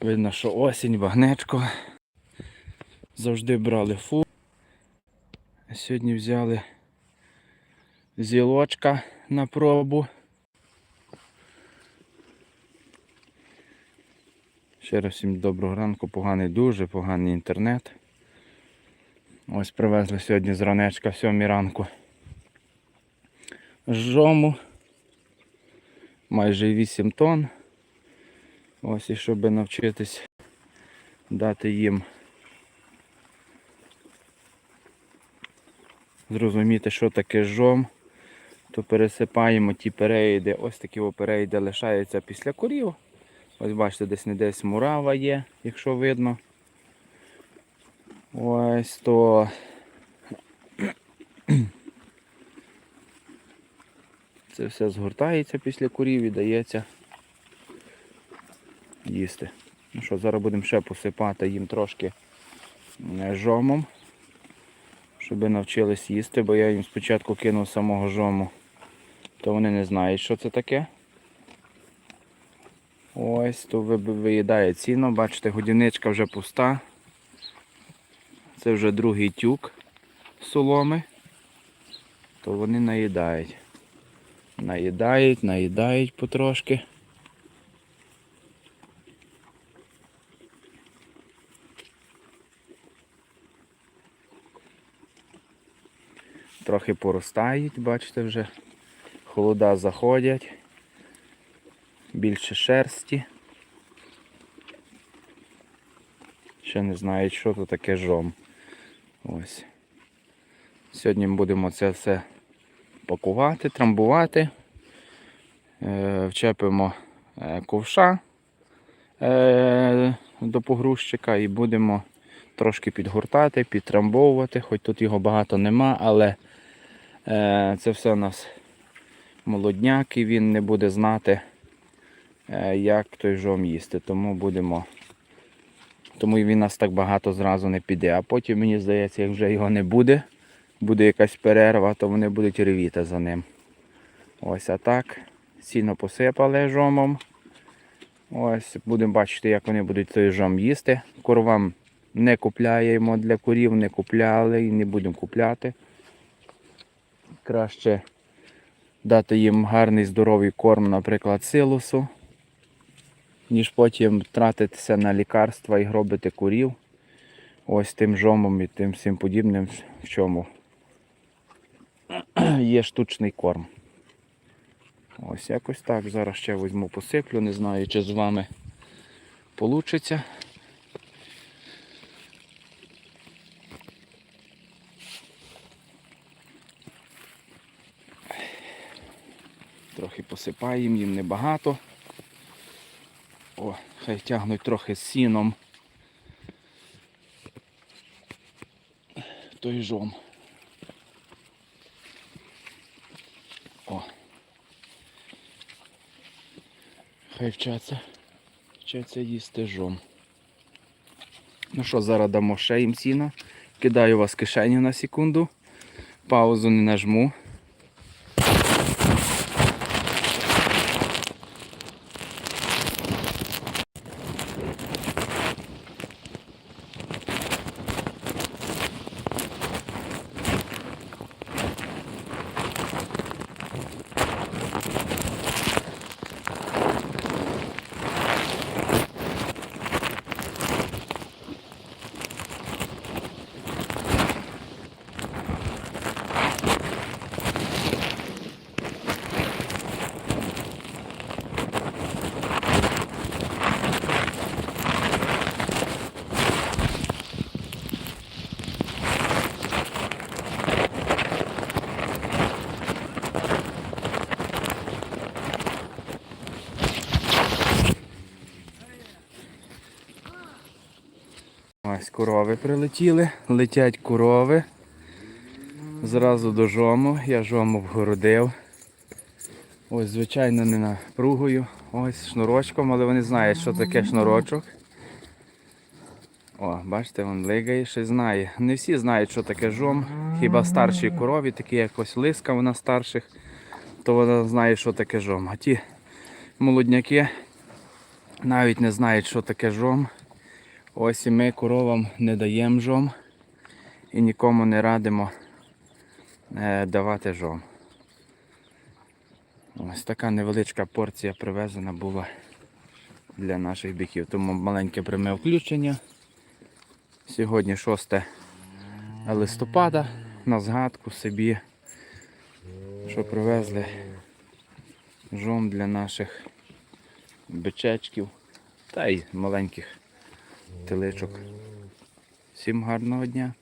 Видно, що осінь, багнечко. Завжди брали фу. Сьогодні взяли зілочка на пробу. Ще раз всім доброго ранку, поганий, дуже поганий інтернет. Ось привезли сьогодні з ранечка в сьомій ранку. Жому. Майже 8 тонн. Ось і щоб навчитись дати їм зрозуміти, що таке жом, то пересипаємо ті переїди. Ось такі переїди лишаються після корів. Ось бачите, десь не десь мурава є, якщо видно. Ось то. Це все згортається після курів і дається їсти. Ну що, зараз будемо ще посипати їм трошки е, жомом, щоб навчились їсти, бо я їм спочатку кинув самого жому, то вони не знають, що це таке. Ось, то виїдає ціно, бачите, годівничка вже пуста. Це вже другий тюк соломи, то вони наїдають. Наїдають, наїдають потрошки. Трохи поростають, бачите, вже холода заходять, більше шерсті. Ще не знають, що то таке жом. Ось. Сьогодні ми будемо це все пакувати, трамбувати. Е, Вчепимо е, ковша е, до погрузчика і будемо трошки підгортати, підтрамбовувати, хоч тут його багато нема, але це все у нас молодняк і він не буде знати, е, як той жом їсти. Тому будемо. Тому він нас так багато зразу не піде. А потім, мені здається, як вже його не буде, буде якась перерва, то вони будуть ревіти за ним. Ось а так. Сіно посипали жомом. Ось будемо бачити, як вони будуть той жом їсти. Коровам не купляємо для курів, не купляли і не будемо купляти. Краще дати їм гарний здоровий корм, наприклад, силосу, ніж потім тратитися на лікарства і гробити курів. Ось тим жомом і тим всім подібним, в чому є штучний корм. Ось якось так. Зараз ще візьму посиплю, не знаю, чи з вами вийде. Трохи посипаємо їм небагато. О, хай тягнуть трохи з сіном. Той жом. О. Хай вчаться. Вчаться їсти жом. Ну що, зараз дамо ще їм сіна. Кидаю вас в кишеню на секунду. Паузу не нажму. Корови прилетіли, летять корови. Зразу до жому. Я жому вгородив. Ось, звичайно, не напругою. Ось шнурочком, але вони знають, що таке шнурочок. О, бачите, він лигає, ще знає. Не всі знають, що таке жом. Хіба старші корові, такі якось лиска вона старших, то вона знає, що таке жом. А ті молодняки навіть не знають, що таке жом. Ось і ми коровам не даємо жом і нікому не радимо е, давати жом. Ось така невеличка порція привезена була для наших биків. Тому маленьке пряме включення. Сьогодні 6 листопада на згадку собі, що привезли жом для наших бичечків та й маленьких теличок. Всім гарного дня!